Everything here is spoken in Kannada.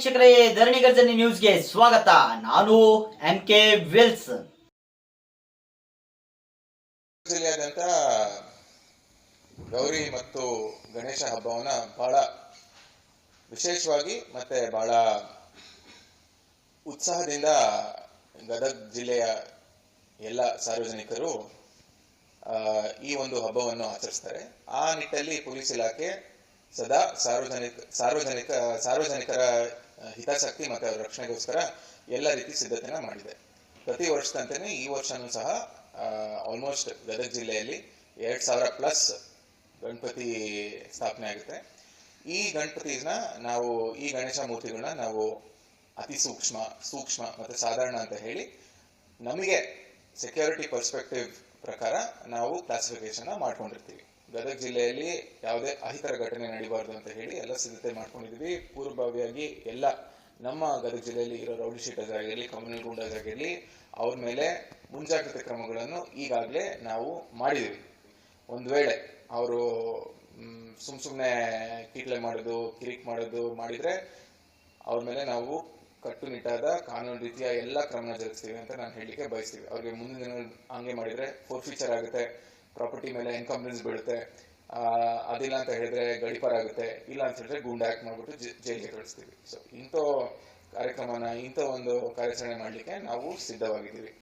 ವೀಕ್ಷಕರೇ, ಧರಣಿ ಗರ್ಜನಿ ನ್ಯೂಸ್ಗೆ ಸ್ವಾಗತ. ನಾನು ಎಂ ಕೆ ವಿಲ್ಸ್. ಗೌರಿ ಮತ್ತು ಗಣೇಶ ಹಬ್ಬವನ್ನ ಬಹಳ ವಿಶೇಷವಾಗಿ ಮತ್ತೆ ಬಹಳ ಉತ್ಸಾಹದಿಂದ ಗದಗ ಜಿಲ್ಲೆಯ ಎಲ್ಲ ಸಾರ್ವಜನಿಕರು ಈ ಒಂದು ಹಬ್ಬವನ್ನು ಆಚರಿಸ್ತಾರೆ. ಆ ನಿಟ್ಟಲ್ಲಿ ಪೊಲೀಸ್ ಇಲಾಖೆ ಸದಾ ಸಾರ್ವಜನಿಕ ಸಾರ್ವಜನಿಕ, ಸಾರ್ವಜನಿಕರ ಹಿತಾಸಕ್ತಿ ಮತ್ತು ಅವರ ರಕ್ಷಣೆಗೋಸ್ಕರ ಎಲ್ಲ ರೀತಿ ಸಿದ್ಧತೆನ ಮಾಡಿದೆ. ಪ್ರತಿ ವರ್ಷದಂತೆಯೇ ಈ ವರ್ಷನೂ ಸಹ ಆಲ್ಮೋಸ್ಟ್ ಗದಗ ಜಿಲ್ಲೆಯಲ್ಲಿ ಎರಡ್ ಸಾವಿರ ಪ್ಲಸ್ ಗಣಪತಿ ಸ್ಥಾಪನೆ ಆಗುತ್ತೆ. ಈ ಗಣಪತಿನ ನಾವು, ಈ ಗಣೇಶ ಮೂರ್ತಿಗಳನ್ನ ನಾವು ಅತಿ ಸೂಕ್ಷ್ಮ ಸೂಕ್ಷ್ಮ ಮತ್ತೆ ಸಾಧಾರಣ ಅಂತ ಹೇಳಿ ನಮಗೆ ಸೆಕ್ಯೂರಿಟಿ ಪರ್ಸ್ಪೆಕ್ಟಿವ್ ಪ್ರಕಾರ ನಾವು ಕ್ಲಾಸಿಫಿಕೇಶನ್ ಮಾಡ್ಕೊಂಡಿರ್ತೀವಿ. ಗದಗ ಜಿಲ್ಲೆಯಲ್ಲಿ ಯಾವುದೇ ಅಹಿತರ ಘಟನೆ ನಡೀಬಾರ್ದು ಅಂತ ಹೇಳಿ ಎಲ್ಲ ಸಿದ್ಧತೆ ಮಾಡ್ಕೊಂಡಿದ್ವಿ ಪೂರ್ವಭಾವಿಯಾಗಿ ಎಲ್ಲ ನಮ್ಮ ಗದಗ ಜಿಲ್ಲೆಯಲ್ಲಿ ಇರೋ ರೌಡಿ ಶೀಟರ್ಸ್ ಆಗಿರಲಿ ಕಮ್ಯುನಲ್ ಗುಂಡಾಸ್ ಆಗಿರಲಿ ಅವ್ರ ಮೇಲೆ ಮುಂಜಾಗ್ರತೆ ಕ್ರಮಗಳನ್ನು ಈಗಾಗಲೇ ನಾವು ಮಾಡಿದ್ದೀವಿ. ಒಂದು ವೇಳೆ ಅವರು ಸುಮ್ ಸುಮ್ಮನೆ ಕೀಟ್ಲೆ ಮಾಡೋದು, ಕಿರಿಕ್ ಮಾಡೋದು ಮಾಡಿದ್ರೆ ಅವ್ರ ಮೇಲೆ ನಾವು ಕಟ್ಟುನಿಟ್ಟಾದ ಕಾನೂನು ರೀತಿಯ ಎಲ್ಲ ಕ್ರಮ ಜರುಗಿಸ್ತೀವಿ ಅಂತ ನಾನು ಹೇಳಲಿಕ್ಕೆ ಬಯಸ್ತೀವಿ. ಅವ್ರಿಗೆ ಮುಂದಿನ ದಿನ ಹಂಗೆ ಮಾಡಿದ್ರೆ ಫೋರ್ ಫ್ಯೂಚರ್ ಆಗುತ್ತೆ. ಪ್ರಾಪರ್ಟಿ ಮೇಲೆ ಎನ್ಕಂಪ್ರೆನ್ಸ್ ಬೀಳುತ್ತೆ ಅದಿಲ್ಲ ಅಂತ ಹೇಳಿದ್ರೆ ಗಡಿಪಾರ ಆಗುತ್ತೆ, ಇಲ್ಲ ಅಂತ ಹೇಳಿದ್ರೆ ಗೂಂಡ ಆಕ್ಟ್ ಮಾಡ್ಬಿಟ್ಟು ಜೈಲಿಗೆ ಕಳಿಸ್ತೀವಿ. ಸೊ ಇಂಥ ಕಾರ್ಯಕ್ರಮನ ಇಂಥ ಒಂದು ಕಾರ್ಯಾಚರಣೆ ಮಾಡಲಿಕ್ಕೆ ನಾವು ಸಿದ್ಧವಾಗಿದ್ದೀವಿ.